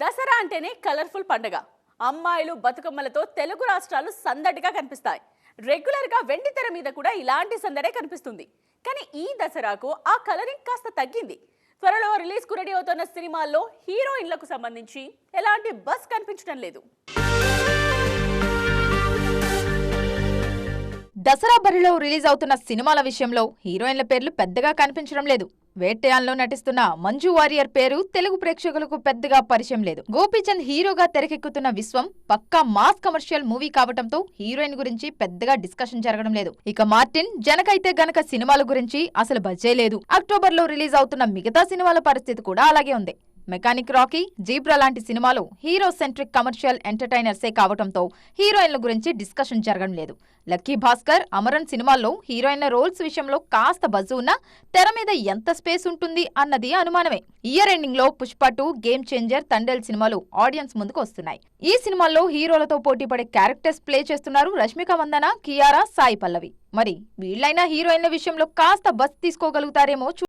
దసరా అంటేనే కలర్ఫుల్ పండగ. అమ్మాయిలు బతుకమ్మలతో తెలుగు రాష్ట్రాలు సందడిగా కనిపిస్తాయి. రెగ్యులర్గా వెండి తెర మీద కూడా ఇలాంటి సందడే కనిపిస్తుంది. కానీ ఈ దసరాకు ఆ కలరింగ్ కాస్త తగ్గింది. త్వరలో రిలీజ్కు రెడీ అవుతున్న సినిమాల్లో హీరోయిన్లకు సంబంధించి ఎలాంటి బస్ కనిపించడం లేదు. దసరా బరిలో రిలీజ్ అవుతున్న సినిమాల విషయంలో హీరోయిన్ల పేర్లు పెద్దగా కనిపించడం లేదు. వేటయాన్లో నటిస్తున్న మంజు వారియర్ పేరు తెలుగు ప్రేక్షకులకు పెద్దగా పరిచయం లేదు. గోపీచంద్ హీరోగా తెరకెక్కుతున్న విశ్వం పక్కా మాస్ కమర్షియల్ మూవీ కావటంతో హీరోయిన్ గురించి పెద్దగా డిస్కషన్ జరగడం లేదు. ఇక మార్టిన్ జనకైతే గనక సినిమాల గురించి అసలు బజ్జే లేదు. అక్టోబర్లో రిలీజ్ అవుతున్న మిగతా సినిమాల పరిస్థితి కూడా అలాగే ఉంది. మెకానిక్ రాకీ జీబ్రా లాంటి సినిమాలు హీరో సెంట్రిక్ కమర్షియల్ ఎంటర్టైనర్సే కావటంతో హీరోయిన్ల గురించి డిస్కషన్ జరగడం లేదు. లక్కీ భాస్కర్ అమరన్ సినిమాల్లో హీరోయిన్ల రోల్స్ విషయంలో కాస్త బజ్జు ఉన్నా తెర మీద ఎంత స్పేస్ ఉంటుంది అన్నది అనుమానమే. ఇయర్ ఎండింగ్లో Pushpa two Game Changer Thandel సినిమాలు ఆడియన్స్ ముందుకు వస్తున్నాయి. ఈ సినిమాల్లో హీరోలతో పోటీ పడే క్యారెక్టర్స్ ప్లే చేస్తున్నారు రష్మిక మందన కియారా సాయి పల్లవి. మరి వీళ్ళైనా హీరోయిన్ల విషయంలో కాస్త బస్ తీసుకోగలుగుతారేమో